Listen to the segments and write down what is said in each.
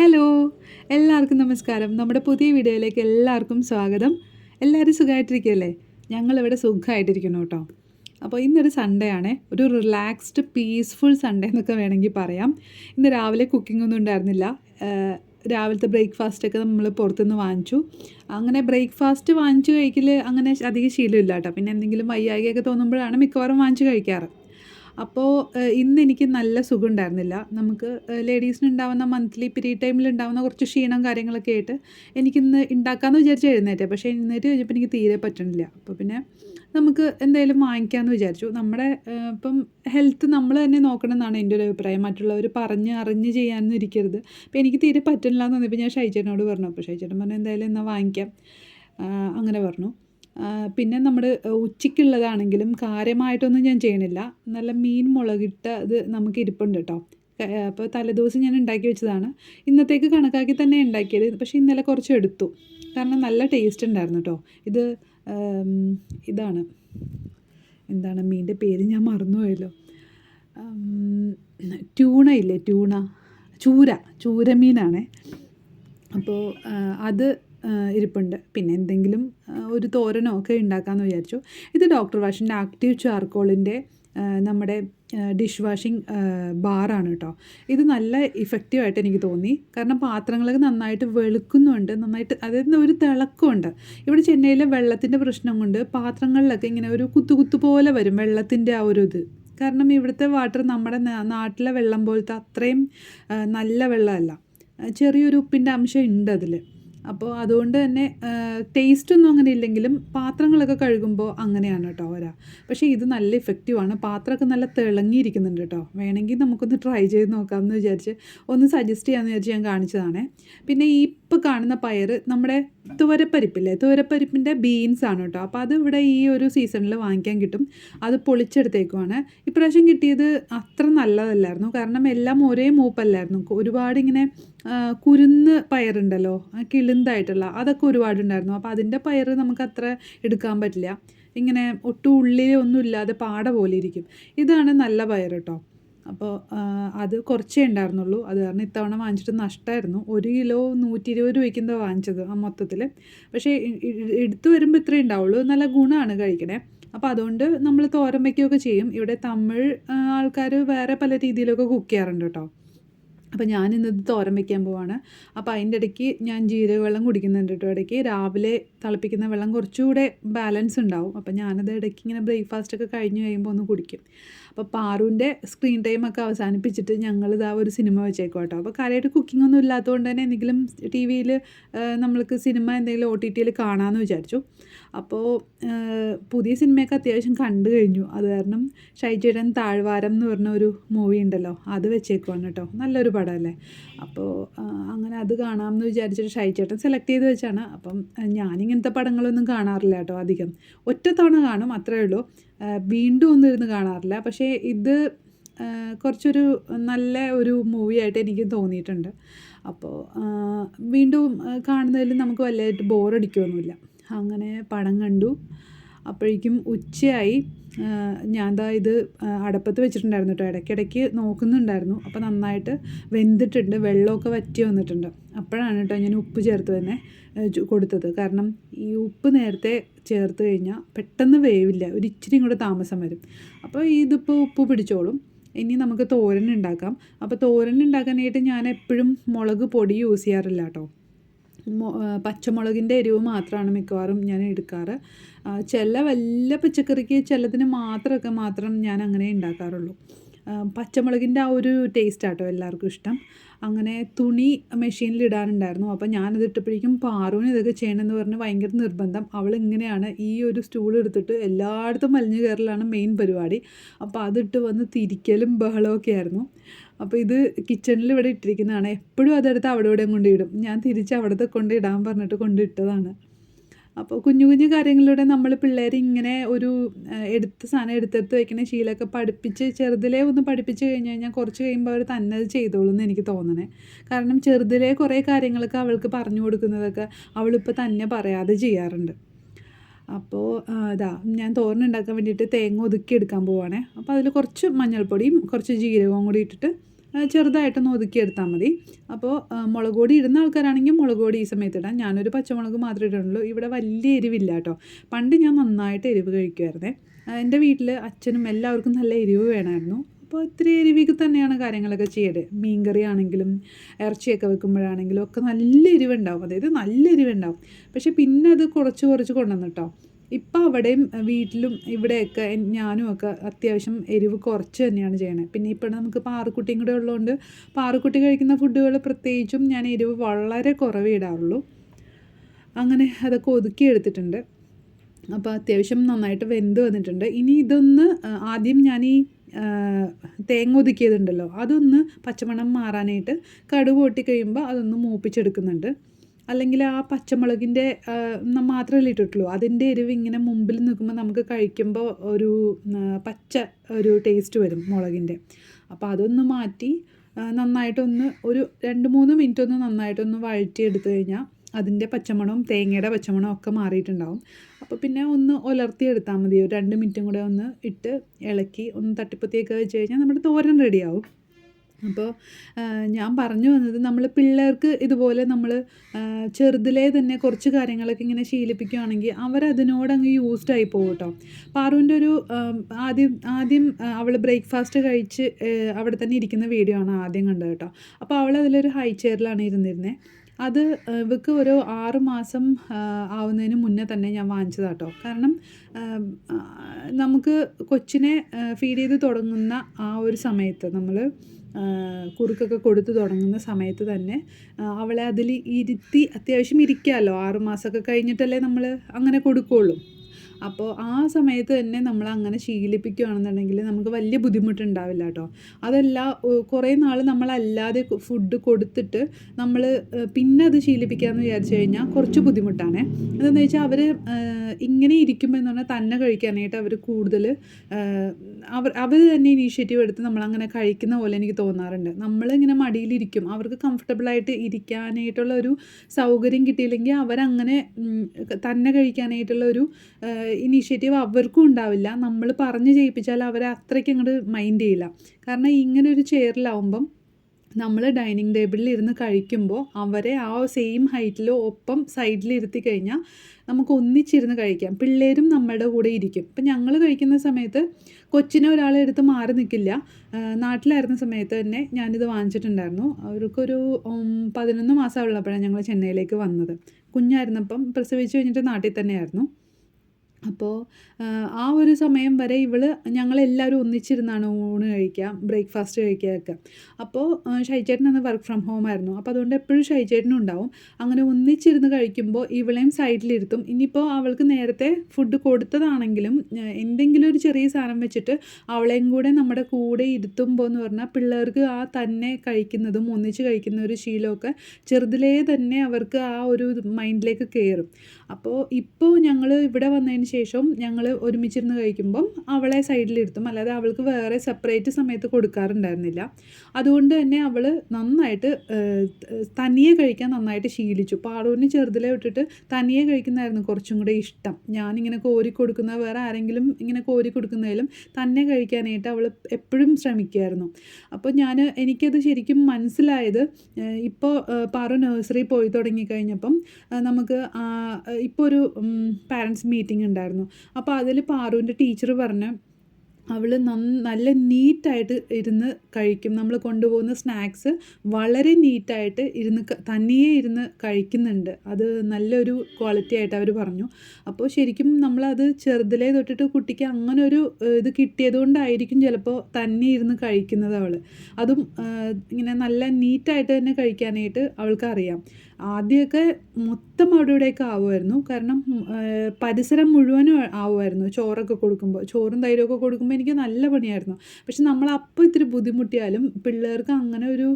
Hello. എല്ലാവർക്കും നമസ്കാരം. നമ്മുടെ പുതിയ വീഡിയോയിലേക്ക് എല്ലാവർക്കും സ്വാഗതം. എല്ലാവരും സുഖമായിട്ടിരിക്കുകയല്ലേ ഞങ്ങളിവിടെ സുഖമായിട്ടിരിക്കുന്നു കേട്ടോ. അപ്പോൾ ഇന്നൊരു സൺഡേ ആണേ. ഒരു റിലാക്സ്ഡ് പീസ്ഫുൾ സൺഡേ എന്നൊക്കെ വേണമെങ്കിൽ പറയാം. ഇന്ന് രാവിലെ കുക്കിംഗ് ഒന്നും ഉണ്ടായിരുന്നില്ല. രാവിലത്തെ ബ്രേക്ക്ഫാസ്റ്റൊക്കെ നമ്മൾ പുറത്തുനിന്ന് വാങ്ങിച്ചു. അങ്ങനെ ബ്രേക്ക്ഫാസ്റ്റ് വാങ്ങിച്ചു കഴിക്കൽ അങ്ങനെ അധികം ശീലമില്ല കേട്ടോ. പിന്നെ എന്തെങ്കിലും വയ്യായികയൊക്കെ തോന്നുമ്പോഴാണ് മിക്കവാറും വാങ്ങിച്ചു കഴിക്കാറ്. അപ്പോൾ ഇന്ന് എനിക്ക് നല്ല സുഖം ഉണ്ടായിരുന്നില്ല നമുക്ക് ലേഡീസിന് ഉണ്ടാവുന്ന മന്ത്ലി പീരീഡ് ടൈമിൽ ഉണ്ടാവുന്ന കുറച്ച് ക്ഷീണം കാര്യങ്ങളൊക്കെ ആയിട്ട് എനിക്കിന്ന് ഉണ്ടാക്കാമെന്ന് വിചാരിച്ച് എഴുന്നേറ്റേ. പക്ഷേ എഴുന്നേറ്റ് കഴിഞ്ഞപ്പോൾ എനിക്ക് തീരെ പറ്റണില്ല. അപ്പോൾ പിന്നെ നമുക്ക് എന്തായാലും വാങ്ങിക്കാമെന്ന് വിചാരിച്ചു. നമ്മുടെ ഇപ്പം ഹെൽത്ത് നമ്മൾ തന്നെ നോക്കണം എന്നാണ് എന്റെ ഒരു അഭിപ്രായം. മറ്റുള്ളവർ പറഞ്ഞ് അറിഞ്ഞ് ചെയ്യാനൊന്നും ഇരിക്കരുത്. അപ്പോൾ എനിക്ക് തീരെ പറ്റണില്ല എന്ന് തോന്നിയപ്പോൾ ഞാൻ ഷൈചേട്ടനോട് പറഞ്ഞു. അപ്പോൾ ഷൈചേട്ടൻ പറഞ്ഞു എന്തായാലും എന്നാൽ വാങ്ങിക്കാം. അങ്ങനെ പറഞ്ഞു. പിന്നെ നമ്മൾ ഉച്ചയ്ക്കുള്ളതാണെങ്കിലും കാര്യമായിട്ടൊന്നും ഞാൻ ചെയ്യണില്ല. നല്ല മീൻ മുളകിട്ട ഇത് നമുക്ക് ഇരിപ്പുണ്ട് കേട്ടോ. അപ്പോൾ തലേദിവസം ഞാൻ ഉണ്ടാക്കി വെച്ചതാണ്. ഇന്നത്തേക്ക് കണക്കാക്കി തന്നെ ഉണ്ടാക്കിയത്. പക്ഷേ ഇന്നലെ കുറച്ച് എടുത്തു. കാരണം നല്ല ടേസ്റ്റ് ഉണ്ടായിരുന്നു കേട്ടോ. ഇത് ഇതാണ്. എന്താണ് മീന്റെ പേര് ഞാൻ മറന്നുപോയല്ലോ. ട്യൂണ ഇല്ലേ? ട്യൂണ. ചൂര. ചൂരമീനാണേ. അപ്പോൾ അത് ഇരിപ്പുണ്ട്. പിന്നെ എന്തെങ്കിലും ഒരു തോരനോ ഒക്കെ ഉണ്ടാക്കാമെന്ന് വിചാരിച്ചു. ഇത് ഡോക്ടർ വാഷിന്റെ ആക്റ്റീവ് ചാർക്കോളിന്റെ നമ്മുടെ ഡിഷ് വാഷിംഗ് ബാറാണ് കേട്ടോ ഇത് നല്ല ഇഫക്റ്റീവായിട്ട് എനിക്ക് തോന്നി. കാരണം പാത്രങ്ങളൊക്കെ നന്നായിട്ട് വെളുക്കുന്നുണ്ട്. നന്നായിട്ട് അതായത് ഒരു തിളക്കമുണ്ട്. ഇവിടെ ചെന്നൈയിലെ വെള്ളത്തിന്റെ പ്രശ്നം കൊണ്ട് പാത്രങ്ങളിലൊക്കെ ഇങ്ങനെ ഒരു കുത്തുകുത്തു കുത്തു പോലെ വരും വെള്ളത്തിന്റെ ആ ഒരു ഇത്. കാരണം ഇവിടുത്തെ വാട്ടർ നമ്മുടെ നാട്ടിലെ വെള്ളം പോലത്തെ അത്രയും നല്ല വെള്ളമല്ല. ചെറിയൊരു ഉപ്പിന്റെ അംശം ഉണ്ട് അതിൽ അപ്പോൾ അതുകൊണ്ട് തന്നെ ടേസ്റ്റ് ഒന്നും അങ്ങനെ ഇല്ലെങ്കിലും പാത്രങ്ങളൊക്കെ കഴുകുമ്പോൾ അങ്ങനെയാണ് കേട്ടോ വരാ. പക്ഷേ ഇത് നല്ല ഇഫക്റ്റീവാണ് പാത്രമൊക്കെ നല്ല തിളങ്ങിയിരിക്കുന്നുണ്ട് കേട്ടോ. വേണമെങ്കിൽ നമുക്കൊന്ന് ട്രൈ ചെയ്ത് നോക്കാമെന്ന് വിചാരിച്ച് ഒന്ന് സജസ്റ്റ് ചെയ്യാമെന്ന് വിചാരിച്ച് ഞാൻ കാണിച്ചതാണേ. പിന്നെ ഈ ഇപ്പോൾ കാണുന്ന പയർ നമ്മുടെ തുവരപ്പരിപ്പില്ലേ? തുവരപ്പരിപ്പിന്റെ ബീൻസ് ആണ് കേട്ടോ. അപ്പോൾ അത് ഇവിടെ ഈ ഒരു സീസണിൽ വാങ്ങിക്കാൻ കിട്ടും. അത് പൊളിച്ചെടുത്തേക്കുവാണ്. ഇപ്രാവശ്യം കിട്ടിയത് അത്ര നല്ലതല്ലായിരുന്നു. കാരണം എല്ലാം ഒരേ മൂപ്പല്ലായിരുന്നു. ഒരുപാട് ഇങ്ങനെ കുരുന്ന് പയറുണ്ടല്ലോ കിളുന്തായിട്ടുള്ള അതൊക്കെ ഒരുപാടുണ്ടായിരുന്നു. അപ്പോൾ അതിന്റെ പയർ നമുക്ക് അത്ര എടുക്കാൻ പറ്റില്ല. ഇങ്ങനെ ഒട്ടും ഉള്ളിലൊന്നും ഇല്ലാതെ പാട പോലെ ഇരിക്കും. ഇതാണ് നല്ല പയർ കേട്ടോ അപ്പോൾ അത് കുറച്ചേ ഉണ്ടായിരുന്നുള്ളൂ. അത് കാരണം ഇത്തവണ വാങ്ങിച്ചിട്ട് നഷ്ടമായിരുന്നു ഒരു കിലോ നൂറ്റി ഇരുപത് രൂപയ്ക്ക് എന്താ വാങ്ങിച്ചത് ആ മൊത്തത്തിൽ പക്ഷേ എടുത്തു വരുമ്പോൾ ഇത്രേ ഉണ്ടാവുള്ളൂ. നല്ല ഗുണമാണ് കഴിക്കണേ. അപ്പോൾ അതുകൊണ്ട് നമ്മൾ തോരൻ വയ്ക്കുകയൊക്കെ ചെയ്യും. ഇവിടെ തമിഴ് ആൾക്കാർ വേറെ പല രീതിയിലൊക്കെ കുക്ക് ചെയ്യാറുണ്ട് കേട്ടോ അപ്പോൾ ഞാൻ ഇത് തോരൻ വെക്കാൻ പോവാണ്. അപ്പോൾ അതിന്റെ ഇടയ്ക്ക് ഞാൻ ജീരക വെള്ളം കുടിക്കുന്നുണ്ട് കേട്ടോ ഇടയ്ക്ക് രാവിലെ തിളപ്പിക്കുന്ന വെള്ളം കുറച്ചുകൂടെ ബാലൻസ് ഉണ്ടാവും. അപ്പോൾ ഞാനത് ഇടയ്ക്ക് ഇങ്ങനെ ബ്രേക്ക്ഫാസ്റ്റ് ഒക്കെ കഴിഞ്ഞ് കഴിയുമ്പോൾ ഒന്ന് കുടിക്കും. അപ്പോൾ പാറുവിന്റെ സ്ക്രീൻ ടൈം ഒക്കെ അവസാനിപ്പിച്ചിട്ട് ഞങ്ങൾ ഇതാ ഒരു സിനിമ വെച്ചേക്കും കേട്ടോ അപ്പോൾ കാര്യമായിട്ട് കുക്കിംഗ് ഒന്നും ഇല്ലാത്തതുകൊണ്ട് തന്നെ എന്തെങ്കിലും ടി വിയിൽ നമ്മൾക്ക് സിനിമ എന്തെങ്കിലും ഒ ടി ടിയിൽ കാണാമെന്ന് വിചാരിച്ചു. അപ്പോൾ പുതിയ സിനിമയൊക്കെ അത്യാവശ്യം കണ്ടു കഴിഞ്ഞു. അത് കാരണം ഷൈജേടൻ താഴ്വാരം എന്ന് പറഞ്ഞ ഒരു മൂവി ഉണ്ടല്ലോ അത് വെച്ചേക്കുവാണ് കേട്ടോ. നല്ലൊരു പടമല്ലേ? അപ്പോൾ അങ്ങനെ അത് കാണാമെന്ന് വിചാരിച്ചിട്ട് ഷൈജേട്ടൻ സെലക്ട് ചെയ്ത് വെച്ചാണ്. അപ്പം ഞാനിങ്ങനത്തെ പടങ്ങളൊന്നും കാണാറില്ല കേട്ടോ അധികം. ഒറ്റത്തവണ തവണ കാണും അത്രേ ഉള്ളൂ. വീണ്ടും ഒന്നും ഇരുന്ന് കാണാറില്ല. പക്ഷേ ഇത് കുറച്ചൊരു നല്ല ഒരു മൂവിയായിട്ട് എനിക്ക് തോന്നിയിട്ടുണ്ട്. അപ്പോൾ വീണ്ടും കാണുന്നതിൽ നമുക്ക് വലുതായിട്ട് ബോറടിക്കുകയൊന്നുമില്ല അങ്ങനെ പടം കണ്ടു. അപ്പോഴേക്കും ഉച്ചയായി. ഞാൻ ദാ ഇത് അടപ്പത്ത് വെച്ചിട്ടുണ്ടായിരുന്നു കേട്ടോ ഇടയ്ക്കിടയ്ക്ക് നോക്കുന്നുണ്ടായിരുന്നു. അപ്പോൾ നന്നായിട്ട് വെന്തിട്ടുണ്ട്. വെള്ളമൊക്കെ വറ്റി വന്നിട്ടുണ്ട്. അപ്പോഴാണ് കേട്ടോ ഞാൻ ഉപ്പ് ചേർത്ത് തന്നെ കൊടുത്തത്. കാരണം ഈ ഉപ്പ് നേരത്തെ ചേർത്ത് കഴിഞ്ഞാൽ പെട്ടെന്ന് വേവില്ല. ഒരു ഇച്ചിരി കൂടെ താമസം വരും. അപ്പോൾ ഇതിപ്പോൾ ഉപ്പ് പിടിച്ചോളും. ഇനി നമുക്ക് തോരൻ ഉണ്ടാക്കാം. അപ്പോൾ തോരൻ ഉണ്ടാക്കാനായിട്ട് ഞാൻ എപ്പോഴും മുളക് പൊടി യൂസ് ചെയ്യാറില്ല കേട്ടോ പച്ചമുളകിന്റെ എരിവ് മാത്രമാണ് മിക്കവാറും ഞാൻ എടുക്കാറ്. ചില വല്ല പച്ചക്കറിക്ക് ചിലതിന് മാത്രമൊക്കെ മാത്രം ഞാൻ അങ്ങനെ ഉണ്ടാക്കാറുള്ളൂ. പച്ചമുളകിന്റെ ആ ഒരു ടേസ്റ്റ് ആട്ടോ എല്ലാവർക്കും ഇഷ്ടം. അങ്ങനെ തുണി മെഷീനിൽ ഇടാനുണ്ടായിരുന്നു. അപ്പോൾ ഞാനത് ഇട്ടപ്പോഴേക്കും പാറുവിന് ഇതൊക്കെ ചെയ്യണമെന്ന് പറഞ്ഞ് ഭയങ്കര നിർബന്ധം. അവൾ ഇങ്ങനെയാണ് ഈ ഒരു സ്റ്റൂൾ എടുത്തിട്ട് എല്ലായിടത്തും വലിഞ്ഞു കയറലാണ് മെയിൻ പരിപാടി. അപ്പോൾ അതിട്ട് വന്ന് തിരിക്കലും ബഹളമൊക്കെ ആയിരുന്നു. അപ്പോൾ ഇത് കിച്ചണിൽ ഇവിടെ ഇട്ടിരിക്കുന്നതാണ്. എപ്പോഴും അതെടുത്ത് അവിടെ ഇവിടെയും കൊണ്ടിടും ഞാൻ തിരിച്ച് അവിടുത്തെ കൊണ്ട് ഇടാൻ പറഞ്ഞിട്ട് കൊണ്ടിട്ടതാണ് അപ്പോൾ കുഞ്ഞു കുഞ്ഞു കാര്യങ്ങളിലൂടെ നമ്മൾ പിള്ളേർ ഇങ്ങനെ ഒരു എടുത്ത് സാധനം എടുത്തെടുത്ത് വെക്കുന്ന ശീലമൊക്കെ പഠിപ്പിച്ച് ചെറുതിലേ ഒന്ന് പഠിപ്പിച്ച് കഴിഞ്ഞ് കഴിഞ്ഞാൽ കുറച്ച് കഴിയുമ്പോൾ അവർ തന്നെ അത് ചെയ്തോളും എന്ന് എനിക്ക് തോന്നണേ. കാരണം ചെറുതിലേ കുറേ കാര്യങ്ങളൊക്കെ അവൾക്ക് പറഞ്ഞു കൊടുക്കുന്നതൊക്കെ അവളിപ്പോൾ തന്നെ പറയാതെ ചെയ്യാറുണ്ട്. അപ്പോൾ ഇതാ ഞാൻ തോരൻ ഉണ്ടാക്കാൻ വേണ്ടിയിട്ട് തേങ്ങ ഒതുക്കി എടുക്കാൻ പോവാണേ. അപ്പോൾ അതിൽ കുറച്ച് മഞ്ഞൾപ്പൊടിയും കുറച്ച് ജീരകവും കൂടി ഇട്ടിട്ട് ചെറുതായിട്ടൊന്ന് ഒതുക്കിയെടുത്താൽ മതി. അപ്പോൾ മുളക് പൊടി ഇടുന്ന ആൾക്കാരാണെങ്കിൽ മുളക് പൊടി ഈ സമയത്ത് ഇടാം. ഞാനൊരു പച്ചമുളക് മാത്രമേ ഇടുന്നുള്ളൂ. ഇവിടെ വലിയ എരിവില്ല കേട്ടോ. പണ്ട് ഞാൻ നന്നായിട്ട് എരിവ് കഴിക്കുമായിരുന്നേ എന്റെ വീട്ടിൽ അച്ഛനും എല്ലാവർക്കും നല്ല എരിവ് വേണമായിരുന്നു. അപ്പോൾ ഇത്തിരി എരിവിക്ക് തന്നെയാണ് കാര്യങ്ങളൊക്കെ ചെയ്യൽ. മീൻകറി ആണെങ്കിലും ഇറച്ചിയൊക്കെ വെക്കുമ്പോഴാണെങ്കിലും ഒക്കെ നല്ല എരിവുണ്ടാവും. അതായത് നല്ല എരിവുണ്ടാവും. പക്ഷേ പിന്നെ അത് കുറച്ച് കുറച്ച് കൊണ്ടുവന്നു കേട്ടോ. ഇപ്പം അവിടെയും വീട്ടിലും ഇവിടെയൊക്കെ ഞാനും ഒക്കെ അത്യാവശ്യം എരിവ് കുറച്ച് തന്നെയാണ് ചെയ്യണത് പിന്നെ ഇപ്പം നമുക്ക് പാറക്കുട്ടിയും കൂടെ ഉള്ളതുകൊണ്ട് പാറക്കുട്ടി കഴിക്കുന്ന ഫുഡുകൾ പ്രത്യേകിച്ചും ഞാൻ എരിവ് വളരെ കുറവേ ഇടാറുള്ളൂ. അങ്ങനെ അതൊക്കെ ഒതുക്കി എടുത്തിട്ടുണ്ട്. അപ്പോൾ അത്യാവശ്യം നന്നായിട്ട് വെന്ത് വന്നിട്ടുണ്ട്. ഇനി ഇതൊന്ന് ആദ്യം ഞാൻ ഈ തേങ്ങ ഒതുക്കിയതുണ്ടല്ലോ അതൊന്ന് പച്ചമണം മാറാനായിട്ട് കടുക് പൊട്ടി കഴിയുമ്പോൾ അതൊന്ന് മൂപ്പിച്ചെടുക്കുന്നുണ്ട്. അല്ലെങ്കിൽ ആ പച്ചമുളകിന്റെ മാത്രമല്ലേ ഇട്ടിട്ടുള്ളൂ. അതിന്റെ എരിവ് ഇങ്ങനെ മുമ്പിൽ നിൽക്കുമ്പോൾ നമുക്ക് കഴിക്കുമ്പോൾ ഒരു പച്ച ഒരു ടേസ്റ്റ് വരും മുളകിന്റെ. അപ്പോൾ അതൊന്ന് മാറ്റി നന്നായിട്ടൊന്ന് ഒരു രണ്ട് മൂന്ന് മിനിറ്റ് ഒന്ന് നന്നായിട്ടൊന്ന് വഴറ്റിയെടുത്തു കഴിഞ്ഞാൽ അതിന്റെ പച്ചമണവും തേങ്ങയുടെ പച്ചമണവും ഒക്കെ മാറിയിട്ടുണ്ടാവും. അപ്പോൾ പിന്നെ ഒന്ന് ഉലർത്തി എടുത്താൽ മതി. ഒരു രണ്ട് മിനിറ്റും കൂടെ ഒന്ന് ഇട്ട് ഇളക്കി ഒന്ന് തട്ടിപ്പത്തിയൊക്കെ വെച്ച് കഴിഞ്ഞാൽ നമ്മുടെ തോരൻ റെഡിയാവും അപ്പോൾ ഞാൻ പറഞ്ഞു വന്നത് നമ്മൾ പിള്ളേർക്ക് ഇതുപോലെ നമ്മൾ ചെറുതിലേ തന്നെ കുറച്ച് കാര്യങ്ങളൊക്കെ ഇങ്ങനെ ശീലിപ്പിക്കുകയാണെങ്കിൽ അവരതിനോട് അങ്ങ് യൂസ്ഡ് ആയി പോകും കേട്ടോ പാറുവിന്റെ ഒരു ആദ്യം ആദ്യം അവൾ ബ്രേക്ക്ഫാസ്റ്റ് കഴിച്ച് അവിടെ തന്നെ ഇരിക്കുന്ന വീഡിയോ ആണ് ആദ്യം കണ്ടത് കേട്ടോ. അപ്പോൾ അവൾ അതിലൊരു ഹൈ ചെയറിലാണ് ഇരുന്നിരുന്നത് അത് ഇവക്ക് ഒരു ആറ് മാസം ആവുന്നതിന് മുന്നേ തന്നെ ഞാൻ വാങ്ങിച്ചതാണ് കേട്ടോ കാരണം നമുക്ക് കൊച്ചിനെ ഫീഡ് ചെയ്ത് തുടങ്ങുന്ന ആ ഒരു സമയത്ത് നമ്മൾ കുറുക്കൊക്കെ കൊടുത്തു തുടങ്ങുന്ന സമയത്ത് തന്നെ അവളെ അതിൽ ഇരുത്തി അത്യാവശ്യം ഇരിക്കാമല്ലോ ആറ് മാസമൊക്കെ കഴിഞ്ഞിട്ടല്ലേ നമ്മൾ അങ്ങനെ കൊടുക്കുകയുള്ളൂ അപ്പോൾ ആ സമയത്ത് തന്നെ നമ്മൾ അങ്ങനെ ശീലിപ്പിക്കുകയാണെന്നുണ്ടെങ്കിൽ നമുക്ക് വലിയ ബുദ്ധിമുട്ടുണ്ടാവില്ല കേട്ടോ. അതല്ല കുറേ നാൾ നമ്മളല്ലാതെ ഫുഡ് കൊടുത്തിട്ട് നമ്മൾ പിന്നെ അത് ശീലിപ്പിക്കാമെന്ന് വിചാരിച്ചു കഴിഞ്ഞാൽ കുറച്ച് ബുദ്ധിമുട്ടാണ്. എന്താണെന്ന് വെച്ചാൽ അവർ ഇങ്ങനെ ഇരിക്കുമ്പോൾ എന്ന് പറഞ്ഞാൽ തന്നെ കഴിക്കാനായിട്ട് അവർ കൂടുതൽ അവർ അവർ തന്നെ ഇനീഷ്യേറ്റീവ് എടുത്ത് നമ്മളങ്ങനെ കഴിക്കുന്ന പോലെ എനിക്ക് തോന്നാറുണ്ട്. നമ്മളിങ്ങനെ മടിയിലിരിക്കും. അവർക്ക് കംഫർട്ടബിളായിട്ട് ഇരിക്കാനായിട്ടുള്ള ഒരു സൗകര്യം കിട്ടിയില്ലെങ്കിൽ അവരങ്ങനെ തന്നെ കഴിക്കാനായിട്ടുള്ള ഒരു ഇനീഷ്യേറ്റീവ് അവർക്കും ഉണ്ടാവില്ല. നമ്മൾ പറഞ്ഞ് ചെയ്യിപ്പിച്ചാൽ അവരെ അത്രയ്ക്ക് അങ്ങോട്ട് മൈൻഡ് ചെയ്യില്ല. കാരണം ഇങ്ങനെ ഒരു ചെയറിലാവുമ്പം നമ്മൾ ഡൈനിങ് ടേബിളിൽ ഇരുന്ന് കഴിക്കുമ്പോൾ അവരെ ആ സെയിം ഹൈറ്റിൽ ഒപ്പം സൈഡിൽ ഇരുത്തി കഴിഞ്ഞാൽ നമുക്ക് ഒന്നിച്ചിരുന്ന് കഴിക്കാം. പിള്ളേരും നമ്മുടെ കൂടെ ഇരിക്കും. ഇപ്പം ഞങ്ങൾ കഴിക്കുന്ന സമയത്ത് കൊച്ചിനെ ഒരാളെ എടുത്ത് മാറി നിൽക്കില്ല നാട്ടിലായിരുന്ന സമയത്ത് തന്നെ ഞാനിത് വാങ്ങിച്ചിട്ടുണ്ടായിരുന്നു. അവർക്കൊരു പതിനൊന്ന് മാസം ഉള്ളപ്പോഴാണ് ഞങ്ങൾ ചെന്നൈയിലേക്ക് വന്നത്. കുഞ്ഞായിരുന്നപ്പം പ്രസവിച്ച് കഴിഞ്ഞിട്ട് നാട്ടിൽ തന്നെയായിരുന്നു. അപ്പോൾ ആ ഒരു സമയം വരെ ഇവൾ ഞങ്ങളെല്ലാവരും ഒന്നിച്ചിരുന്നാണ് ഊണ് കഴിക്കുക ബ്രേക്ക്ഫാസ്റ്റ് കഴിക്കുകയൊക്കെ. അപ്പോൾ ഷൈചേട്ടൻ അന്ന് വർക്ക് ഫ്രം ഹോം ആയിരുന്നു. അപ്പോൾ അതുകൊണ്ട് എപ്പോഴും ഷൈചേട്ടനും ഉണ്ടാവും. അങ്ങനെ ഒന്നിച്ചിരുന്ന് കഴിക്കുമ്പോൾ ഇവളെയും സൈഡിലിരുത്തും. ഇനിയിപ്പോൾ അവൾക്ക് നേരത്തെ ഫുഡ് കൊടുത്തതാണെങ്കിലും എന്തെങ്കിലും ഒരു ചെറിയ സാധനം വെച്ചിട്ട് അവളെയും കൂടെ നമ്മുടെ കൂടെ ഇരുത്തുമ്പോൾ എന്ന് പറഞ്ഞാൽ പിള്ളേർക്ക് ആ തന്നെ കഴിക്കുന്നതും ഒന്നിച്ച് കഴിക്കുന്ന ഒരു ശീലമൊക്കെ ചെറുതിലേ തന്നെ അവർക്ക് ആ ഒരു മൈൻഡിലേക്ക് കയറും അപ്പോൾ ഇപ്പോൾ ഞങ്ങൾ ഇവിടെ വന്നതിന് ശേഷം ഞങ്ങൾ ഒരുമിച്ചിരുന്ന് കഴിക്കുമ്പം അവളെ സൈഡിലിരുത്തും. അല്ലാതെ അവൾക്ക് വേറെ സെപ്പറേറ്റ് സമയത്ത് കൊടുക്കാറുണ്ടായിരുന്നില്ല. അതുകൊണ്ട് തന്നെ അവൾ നന്നായിട്ട് തനിയെ കഴിക്കാൻ നന്നായിട്ട് ശീലിച്ചു. പാടൂരിന് ചെറുതിലെ വിട്ടിട്ട് തനിയെ കഴിക്കുന്നതായിരുന്നു കുറച്ചും കൂടെ ഇഷ്ടം. ഞാനിങ്ങനെ കോരി കൊടുക്കുന്ന വേറെ ആരെങ്കിലും ഇങ്ങനെ കോരി കൊടുക്കുന്നതിലും തന്നെ കഴിക്കാനായിട്ട് അവൾ എപ്പോഴും ശ്രമിക്കുമായിരുന്നു അപ്പോൾ ഞാൻ എനിക്കത് ശരിക്കും മനസ്സിലായത് ഇപ്പോൾ പാറു നഴ്സറി പോയി തുടങ്ങിക്കഴിഞ്ഞപ്പം നമുക്ക് ഇപ്പോൾ ഒരു പാരൻസ് മീറ്റിംഗ് ഉണ്ടായിരുന്നു അപ്പോൾ അതിൽ പാറുവിന്റെ ടീച്ചർ പറഞ്ഞ് അവൾ നല്ല നീറ്റായിട്ട് ഇരുന്ന് കഴിക്കും. നമ്മൾ കൊണ്ടുപോകുന്ന സ്നാക്സ് വളരെ നീറ്റായിട്ട് ഇരുന്ന് തനിയെ ഇരുന്ന് കഴിക്കുന്നുണ്ട്. അത് നല്ലൊരു ക്വാളിറ്റി ആയിട്ട് അവർ പറഞ്ഞു. അപ്പോൾ ശരിക്കും നമ്മളത് ചെറുതിലേ തൊട്ടിട്ട് കുട്ടിക്ക് അങ്ങനെ ഒരു ഇത് കിട്ടിയത് കൊണ്ടായിരിക്കും ചിലപ്പോൾ തന്നെ ഇരുന്ന് കഴിക്കുന്നത് അവൾ അതും ഇങ്ങനെ നല്ല നീറ്റായിട്ട് തന്നെ കഴിക്കാനായിട്ട് അവൾക്ക് അറിയാം ആദ്യമൊക്കെ മൊത്തം അവിടെ ഇവിടെയൊക്കെ ആവുമായിരുന്നു. കാരണം പരിസരം മുഴുവനും ആവുമായിരുന്നു. ചോറൊക്കെ കൊടുക്കുമ്പോൾ ചോറും തൈരൊക്കെ കൊടുക്കുമ്പോൾ എനിക്ക് നല്ല പണിയായിരുന്നു. പക്ഷെ നമ്മൾ അപ്പോൾ ഇത്തിരി ബുദ്ധിമുട്ടിയാലും പിള്ളേർക്ക് അങ്ങനെ ഒരു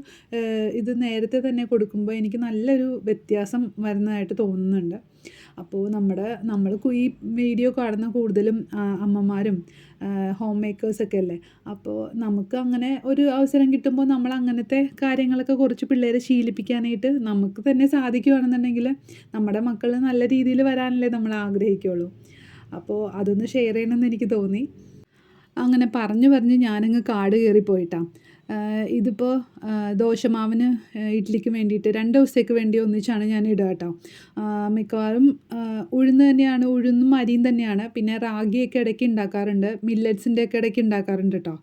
ഇത് നേരത്തെ തന്നെ കൊടുക്കുമ്പോൾ എനിക്ക് നല്ലൊരു വ്യത്യാസം വരുന്നതായിട്ട് തോന്നുന്നുണ്ട്. അപ്പോൾ നമ്മുടെ നമ്മൾ ഈ വീഡിയോ കാണുന്ന കൂടുതലും അമ്മമാരും ഹോം മേക്കേഴ്സൊക്കെ അല്ലേ? അപ്പോൾ നമുക്ക് അങ്ങനെ ഒരു അവസരം കിട്ടുമ്പോൾ നമ്മൾ അങ്ങനത്തെ കാര്യങ്ങളൊക്കെ കുറച്ച് പിള്ളേരെ ശീലിപ്പിക്കാനായിട്ട് നമുക്ക് തന്നെ സാധിക്കുകയാണെന്നുണ്ടെങ്കിൽ നമ്മുടെ മക്കൾ നല്ല രീതിയിൽ വരാനല്ലേ നമ്മൾ ആഗ്രഹിക്കുകയുള്ളൂ അപ്പോൾ അതൊന്ന് ഷെയർ ചെയ്യണമെന്ന് എനിക്ക് തോന്നി. അങ്ങനെ പറഞ്ഞു പറഞ്ഞ് ഞാനങ്ങ് കാട് കയറിപ്പോയിട്ടാണ് പോയിട്ടാ ഇതിപ്പോൾ ദോശമാവിന് ഇഡ്ഡലിക്ക് വേണ്ടിയിട്ട് രണ്ട് ദിവസത്തേക്ക് വേണ്ടി ഒന്നിച്ചാണ് ഞാൻ ഇടുക കേട്ടോ. മിക്കവാറും ഉഴുന്ന് തന്നെയാണ് ഉഴുന്നും അരിയും തന്നെയാണ്. പിന്നെ റാഗിയൊക്കെ ഇടയ്ക്ക് ഉണ്ടാക്കാറുണ്ട്. മില്ലറ്റ്സിന്റെ ഒക്കെ ഇടയ്ക്ക് ഉണ്ടാക്കാറുണ്ട് കേട്ടോ.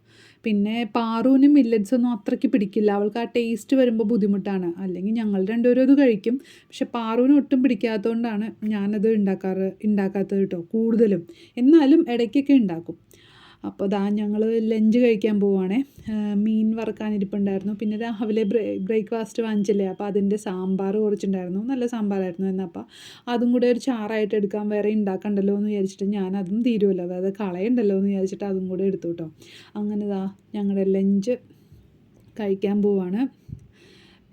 പിന്നെ പാറൂനും മില്ലറ്റ്സ് ഒന്നും അത്രയ്ക്ക് പിടിക്കില്ല. അവൾക്ക് ആ ടേസ്റ്റ് വരുമ്പോൾ ബുദ്ധിമുട്ടാണ്. അല്ലെങ്കിൽ ഞങ്ങൾ രണ്ടുപേരും അത് കഴിക്കും. പക്ഷെ പാറൂന് ഒട്ടും പിടിക്കാത്തതുകൊണ്ടാണ് ഞാനത് ഉണ്ടാക്കാറ് ഉണ്ടാക്കാത്തത് കേട്ടോ കൂടുതലും. എന്നാലും ഇടയ്ക്കൊക്കെ ഉണ്ടാക്കും. അപ്പോൾ ദാ ഞങ്ങൾ ലഞ്ച് കഴിക്കാൻ പോവുകയാണേ മീൻ വറുക്കാനിരിപ്പുണ്ടായിരുന്നു. പിന്നെ രാവിലെ ബ്രേ ബ്രേക്ക്ഫാസ്റ്റ് വാങ്ങിച്ചില്ലേ? അപ്പോൾ അതിന്റെ സാമ്പാർ കുറച്ചുണ്ടായിരുന്നു. നല്ല സാമ്പാറായിരുന്നു എന്നപ്പോൾ അതും കൂടെ ഒരു ചാറായിട്ട് എടുക്കാൻ വേറെ ഉണ്ടാക്കണ്ടല്ലോ എന്ന് വിചാരിച്ചിട്ട് ഞാൻ അതും തീരുമല്ലോ അതായത് കളയണ്ടല്ലോ എന്ന് വിചാരിച്ചിട്ട് അതും കൂടെ എടുത്തു കേട്ടോ അങ്ങനെ ദാ ഞങ്ങളുടെ ലഞ്ച് കഴിക്കാൻ പോവാണ്.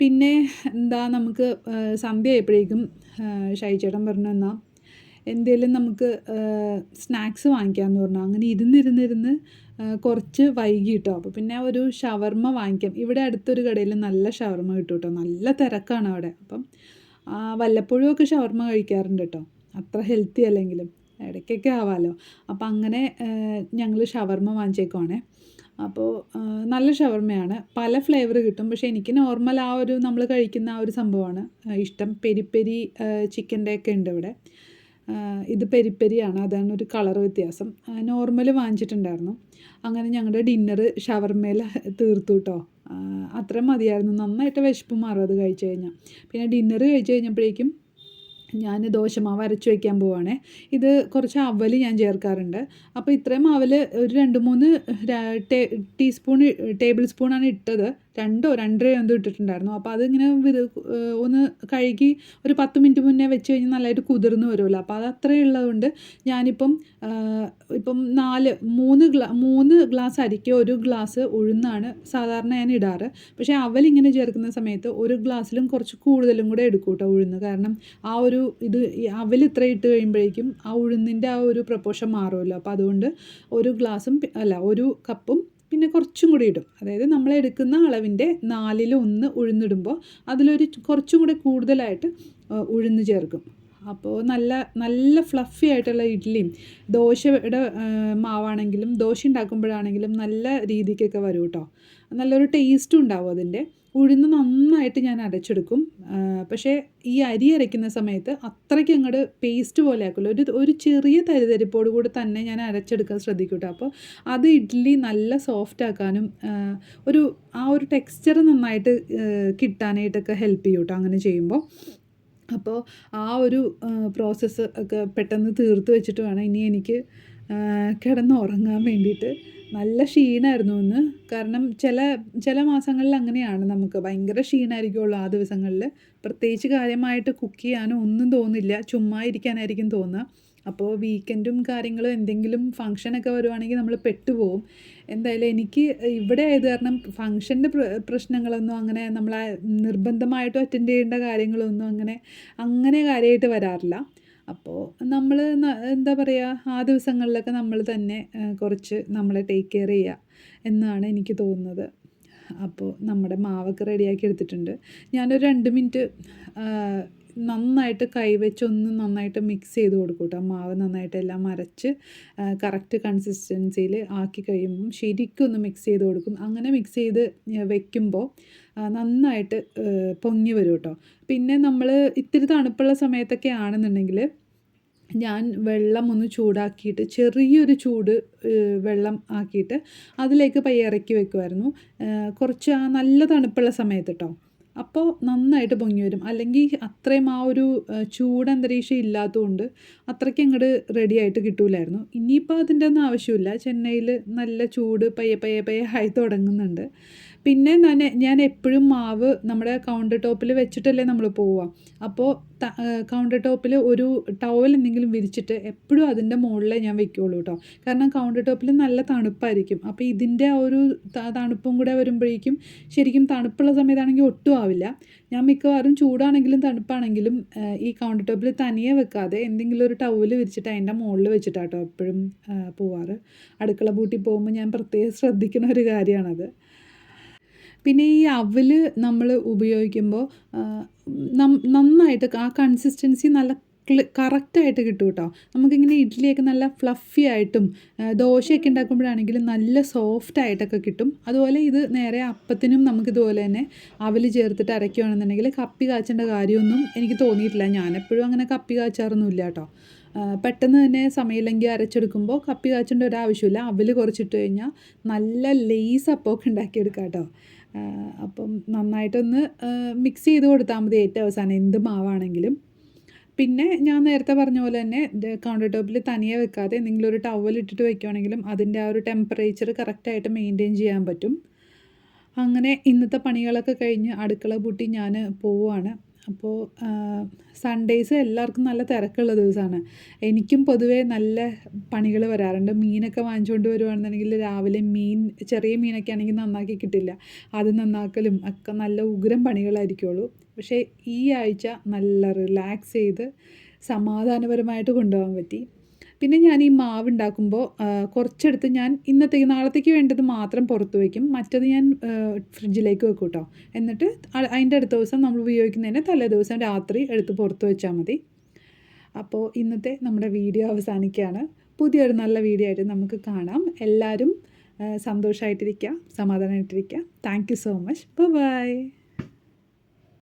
പിന്നെ എന്താ നമുക്ക് സന്ധ്യ ആയപ്പോഴേക്കും ഷൈചേട്ടൻ പറഞ്ഞു എന്നാൽ എന്തേലും നമുക്ക് സ്നാക്സ് വാങ്ങിക്കാമെന്ന് പറഞ്ഞു അങ്ങനെ ഇരുന്നിരുന്നിരുന്ന് കുറച്ച് വൈകി കേട്ടോ അപ്പോൾ പിന്നെ ഒരു ഷവർമ്മ വാങ്ങിക്കാം. ഇവിടെ അടുത്തൊരു കടയിൽ നല്ല ഷവർമ്മ കിട്ടും കേട്ടോ നല്ല തിരക്കാണ് അവിടെ. അപ്പം വല്ലപ്പോഴും ഒക്കെ ഷവർമ്മ കഴിക്കാറുണ്ട് കേട്ടോ അത്ര ഹെൽത്തി അല്ലെങ്കിലും. ഇടയ്ക്കൊക്കെ ആവാമല്ലോ അപ്പോൾ അങ്ങനെ ഞങ്ങൾ ഷവർമ്മ വാങ്ങിച്ചേക്കുവാണേ. അപ്പോൾ നല്ല ഷവർമ്മയാണ് പല ഫ്ലേവർ കിട്ടും. പക്ഷേ എനിക്ക് നോർമൽ ആ ഒരു നമ്മൾ കഴിക്കുന്ന ആ ഒരു സംഭവമാണ്. ഇഷ്ടം പെരി പെരി ചിക്കന്റെ ഒക്കെ ഉണ്ട് ഇവിടെ. ഇത് പെരിപ്പെരിയാണ്. അതാണ് ഒരു കളർ വ്യത്യാസം. നോർമൽ വാങ്ങിച്ചിട്ടുണ്ടായിരുന്നു. അങ്ങനെ ഞങ്ങളുടെ ഡിന്നർ ഷവർമേൽ തീർത്തു കേട്ടോ അത്രയും മതിയായിരുന്നു. നന്നായിട്ട് വിശപ്പ് മാറും അത് കഴിച്ച് കഴിഞ്ഞാൽ പിന്നെ ഡിന്നർ കഴിച്ചു കഴിഞ്ഞപ്പോഴേക്കും ഞാൻ ദോശമാവ് അരച്ച് വയ്ക്കാൻ പോവാണേ. ഇത് കുറച്ച് അവൽ ഞാൻ ചേർക്കാറുണ്ട്. അപ്പോൾ ഇത്രയും അവൽ ഒരു രണ്ട് മൂന്ന് ടീസ്പൂൺ ടേബിൾ സ്പൂണാണ് ഇട്ടത്. രണ്ടോ രണ്ടരയോ എന്തോ ഇട്ടിട്ടുണ്ടായിരുന്നു. അപ്പോൾ അതിങ്ങനെ ഒന്ന് കഴുകി ഒരു പത്ത് മിനിറ്റ് മുന്നേ വെച്ച് കഴിഞ്ഞാൽ നല്ലതായിട്ട് കുതിർന്ന് വരുമല്ലോ. അപ്പോൾ അത് അത്രയും ഉള്ളതുകൊണ്ട് ഞാനിപ്പം ഇപ്പം നാല് മൂന്ന് ഗ്ലാ മൂന്ന് ഗ്ലാസ് അരിക്ക് ഒരു ഗ്ലാസ് ഉഴുന്നാണ് സാധാരണ ഞാൻ ഇടാറ്. പക്ഷേ അവൽ ഇങ്ങനെ ചേർക്കുന്ന സമയത്ത് ഒരു ഗ്ലാസ്സിലും കുറച്ച് കൂടുതലും കൂടെ എടുക്കൂട്ടോ കേട്ടോ ഉഴുന്ന്. കാരണം ആ ഒരു ഇത് അവൽ അവൽ ഇത്ര ഇട്ട് കഴിയുമ്പോഴേക്കും ആ ഉഴുന്നിന്റെ ആ ഒരു പ്രപ്പോഷൻ മാറുമല്ലോ. അപ്പോൾ അതുകൊണ്ട് ഒരു ഗ്ലാസും അല്ല ഒരു കപ്പും പിന്നെ കുറച്ചും കൂടി ഇടും. അതായത് നമ്മൾ എടുക്കുന്ന അളവിന്റെ നാലിലൊന്ന് ഉഴുന്നിടുമ്പോൾ അതിലൊരു കുറച്ചും കൂടി കൂടുതലായിട്ട് ഉഴുന്ന് ചേർക്കും. അപ്പോൾ നല്ല നല്ല ഫ്ലഫി ആയിട്ടുള്ള ഇഡ്ഡലിയും ദോശയുടെ മാവാണെങ്കിലും ദോശ ഉണ്ടാക്കുമ്പോഴാണെങ്കിലും നല്ല രീതിക്കൊക്കെ വരും കേട്ടോ. നല്ലൊരു ടേസ്റ്റും ഉണ്ടാവും അതിന്റെ. ഉഴുന്ന് നന്നായിട്ട് ഞാൻ അരച്ചെടുക്കും. പക്ഷേ ഈ അരി അരയ്ക്കുന്ന സമയത്ത് അത്രയ്ക്ക് അങ്ങോട്ട് പേസ്റ്റ് പോലെ ആക്കില്ല ഒരു ഒരു ചെറിയ തരിതരിപ്പോട് കൂടി തന്നെ ഞാൻ അരച്ചെടുക്കാൻ ശ്രദ്ധിക്കും കേട്ടോ അപ്പോൾ അത് ഇഡ്ഡലി നല്ല സോഫ്റ്റ് ആക്കാനും ഒരു ആ ഒരു ടെക്സ്ചർ നന്നായിട്ട് കിട്ടാനായിട്ടൊക്കെ ഹെൽപ്പ് ചെയ്യും കേട്ടോ അങ്ങനെ ചെയ്യുമ്പോൾ. അപ്പോൾ ആ ഒരു പ്രോസസ്സ് ഒക്കെ പെട്ടെന്ന് തീർത്ത് വെച്ചിട്ട് വേണം. ഇനി എനിക്ക് കിടന്ന് ഉറങ്ങാൻ വേണ്ടിയിട്ട് നല്ല ക്ഷീണമായിരുന്നു ഒന്ന് കാരണം ചില ചില മാസങ്ങളിൽ അങ്ങനെയാണ് നമുക്ക്. ഭയങ്കര ക്ഷീണമായിരിക്കുമല്ലോ ആ ദിവസങ്ങളിൽ. പ്രത്യേകിച്ച് കാര്യമായിട്ട് കുക്ക് ചെയ്യാനോ ഒന്നും തോന്നില്ല. ചുമ്മാ ഇരിക്കാനായിരിക്കും തോന്നുക. അപ്പോൾ വീക്കെൻഡും കാര്യങ്ങളും എന്തെങ്കിലും ഫങ്ഷനൊക്കെ വരുവാണെങ്കിൽ നമ്മൾ പെട്ടുപോകും എന്തായാലും എനിക്ക് ഇവിടെ ആയത് കാരണം ഫങ്ഷന്റെ പ്രശ്നങ്ങളൊന്നും അങ്ങനെ നമ്മൾ നിർബന്ധമായിട്ടും അറ്റൻഡ് ചെയ്യേണ്ട കാര്യങ്ങളൊന്നും അങ്ങനെ അങ്ങനെ കാര്യമായിട്ട് വരാറില്ല. അപ്പോൾ നമ്മൾ എന്താ പറയുക ആ ദിവസങ്ങളിലൊക്കെ നമ്മൾ തന്നെ കുറച്ച് നമ്മളെ ടേക്ക് കെയർ ചെയ്യുക എന്നാണ് എനിക്ക് തോന്നുന്നത്. അപ്പോൾ നമ്മുടെ മാവൊക്കെ റെഡിയാക്കി എടുത്തിട്ടുണ്ട്. ഞാനൊരു രണ്ട് മിനിറ്റ് നന്നായിട്ട് കൈവച്ചൊന്ന് നന്നായിട്ട് മിക്സ് ചെയ്ത് കൊടുക്കും കേട്ടോ മാവ് നന്നായിട്ട് എല്ലാം അരച്ച് കറക്റ്റ് കൺസിസ്റ്റൻസിയിൽ ആക്കി കഴിയുമ്പം ശരിക്കും ഒന്ന് മിക്സ് ചെയ്ത് കൊടുക്കും. അങ്ങനെ മിക്സ് ചെയ്ത് വെക്കുമ്പോൾ നന്നായിട്ട് പൊങ്ങി വരും കേട്ടോ പിന്നെ നമ്മൾ ഇത്തിരി തണുപ്പുള്ള സമയത്തൊക്കെ ആണെന്നുണ്ടെങ്കിൽ ഞാൻ വെള്ളം ഒന്ന് ചൂടാക്കിയിട്ട് ചെറിയൊരു ചൂട് വെള്ളം ആക്കിയിട്ട് അതിലേക്ക് പയ്യെ ഇറക്കി വെക്കുമായിരുന്നു കുറച്ച് നല്ല തണുപ്പുള്ള സമയത്ത് കേട്ടോ അപ്പോൾ നന്നായിട്ട് പൊങ്ങി വരും. അല്ലെങ്കിൽ അത്രയും ആ ഒരു ചൂട് അന്തരീക്ഷം ഇല്ലാത്തതുകൊണ്ട് അത്രയ്ക്ക് അങ്ങോട്ട് റെഡി ആയിട്ട് കിട്ടൂലായിരുന്നു. ഇനിയിപ്പോൾ അതിന്റെ ഒന്നും ആവശ്യമില്ല. ചെന്നൈയിൽ നല്ല ചൂട് പയ്യെ പയ്യെ പയ്യെ ആയി തുടങ്ങുന്നുണ്ട്. പിന്നെ തന്നെ ഞാൻ എപ്പോഴും മാവ് നമ്മുടെ കൗണ്ടർ ടോപ്പിൽ വെച്ചിട്ടല്ലേ നമ്മൾ പോവുക. അപ്പോൾ കൗണ്ടർ ടോപ്പിൽ ഒരു ടവൽ എന്തെങ്കിലും വിരിച്ചിട്ട് എപ്പോഴും അതിന്റെ മുകളിലേ ഞാൻ വെക്കുകയുള്ളൂ കേട്ടോ കാരണം കൗണ്ടർ ടോപ്പിൽ നല്ല തണുപ്പായിരിക്കും. അപ്പോൾ ഇതിന്റെ ആ ഒരു തണുപ്പും കൂടെ വരുമ്പോഴേക്കും ശരിക്കും തണുപ്പുള്ള സമയത്താണെങ്കിൽ ഒട്ടും ആവില്ല. ഞാൻ മിക്കവാറും ചൂടാണെങ്കിലും തണുപ്പാണെങ്കിലും ഈ കൗണ്ടർ ടോപ്പിൽ തനിയെ വെക്കാതെ എന്തെങ്കിലും ഒരു ടവൽ വിരിച്ചിട്ട് അതിന്റെ മുകളിൽ വെച്ചിട്ടാട്ടോ എപ്പോഴും പോവാറ്. അടുക്കള പൂട്ടി പോകുമ്പോൾ ഞാൻ പ്രത്യേകം ശ്രദ്ധിക്കുന്ന ഒരു കാര്യമാണത്. പിന്നെ ഈ അവൽ നമ്മൾ ഉപയോഗിക്കുമ്പോൾ നന്നായിട്ട് ആ കൺസിസ്റ്റൻസി നല്ല കറക്റ്റായിട്ട് കിട്ടും കേട്ടോ നമുക്കിങ്ങനെ ഇഡ്ഡലിയൊക്കെ നല്ല ഫ്ലഫി ആയിട്ടും ദോശയൊക്കെ ഉണ്ടാക്കുമ്പോഴാണെങ്കിലും നല്ല സോഫ്റ്റ് ആയിട്ടൊക്കെ കിട്ടും. അതുപോലെ ഇത് നേരെ അപ്പത്തിനും നമുക്കിതുപോലെ തന്നെ അവൽ ചേർത്തിട്ട് അരയ്ക്കുകയാണെന്നുണ്ടെങ്കിൽ കപ്പി കാച്ചേണ്ട കാര്യമൊന്നും എനിക്ക് തോന്നിയിട്ടില്ല. ഞാനെപ്പോഴും അങ്ങനെ കപ്പി കാച്ചാറൊന്നുമില്ല കേട്ടോ പെട്ടെന്ന് തന്നെ സമയമില്ലെങ്കിൽ അരച്ചെടുക്കുമ്പോൾ കപ്പി കാച്ചേണ്ട ഒരു ആവശ്യമില്ല കുറച്ചിട്ട് കഴിഞ്ഞാൽ നല്ല ലേസ് അപ്പമൊക്കെ ഉണ്ടാക്കിയെടുക്കാം കേട്ടോ അപ്പം നന്നായിട്ടൊന്ന് മിക്സ് ചെയ്ത് കൊടുത്താൽ മതി ഏറ്റവും അവസാനം എന്ത് മാവാണെങ്കിലും. പിന്നെ ഞാൻ നേരത്തെ പറഞ്ഞ പോലെ തന്നെ കൗണ്ടർ ടോപ്പിൽ തനിയെ വെക്കാതെ എന്തെങ്കിലും ഒരു ടവൽ ഇട്ടിട്ട് വെക്കുകയാണെങ്കിലും അതിന്റെ ആ ഒരു ടെമ്പറേച്ചർ കറക്റ്റായിട്ട് മെയിന്റെയിൻ ചെയ്യാൻ പറ്റും. അങ്ങനെ ഇന്നത്തെ പണികളൊക്കെ കഴിഞ്ഞ് അടുക്കള പൂട്ടി ഞാൻ പോവുകയാണ് അപ്പോൾ സൺഡേയ്സ് എല്ലാവർക്കും നല്ല തിരക്കുള്ള ദിവസമാണ്. എനിക്കും പൊതുവേ നല്ല പണികൾ വരാറുണ്ട്. മീനൊക്കെ വാങ്ങിച്ചുകൊണ്ട് വരുവാണെന്നുണ്ടെങ്കിൽ രാവിലെ മീൻ ചെറിയ മീനൊക്കെ ആണെങ്കിൽ നന്നാക്കി കിട്ടില്ല. അത് നന്നാക്കലും ഒക്കെ നല്ല ഉഗ്രം പണികളായിരിക്കുള്ളൂ. പക്ഷേ ഈ ആഴ്ച നല്ല റിലാക്സ് ചെയ്ത് സമാധാനപരമായിട്ട് കൊണ്ടുപോകാൻ പറ്റി. പിന്നെ ഞാൻ ഈ മാവ് ഉണ്ടാക്കുമ്പോൾ കുറച്ചെടുത്ത് ഞാൻ ഇന്നത്തേക്ക് നാളത്തേക്ക് വേണ്ടത് മാത്രം പുറത്ത് വയ്ക്കും. മറ്റത് ഞാൻ ഫ്രിഡ്ജിലേക്ക് വെക്കും കേട്ടോ എന്നിട്ട് അതിന്റെ അടുത്ത ദിവസം നമ്മൾ ഉപയോഗിക്കുന്നതിന് തലേ ദിവസം രാത്രി എടുത്ത് പുറത്ത് വെച്ചാൽ മതി. അപ്പോൾ ഇന്നത്തെ നമ്മുടെ വീഡിയോ അവസാനിക്കുകയാണ്. പുതിയൊരു നല്ല വീഡിയോ ആയിട്ട് നമുക്ക് കാണാം. എല്ലാവരും സന്തോഷമായിട്ടിരിക്കുക സമാധാനമായിട്ടിരിക്കുക thank you so much bye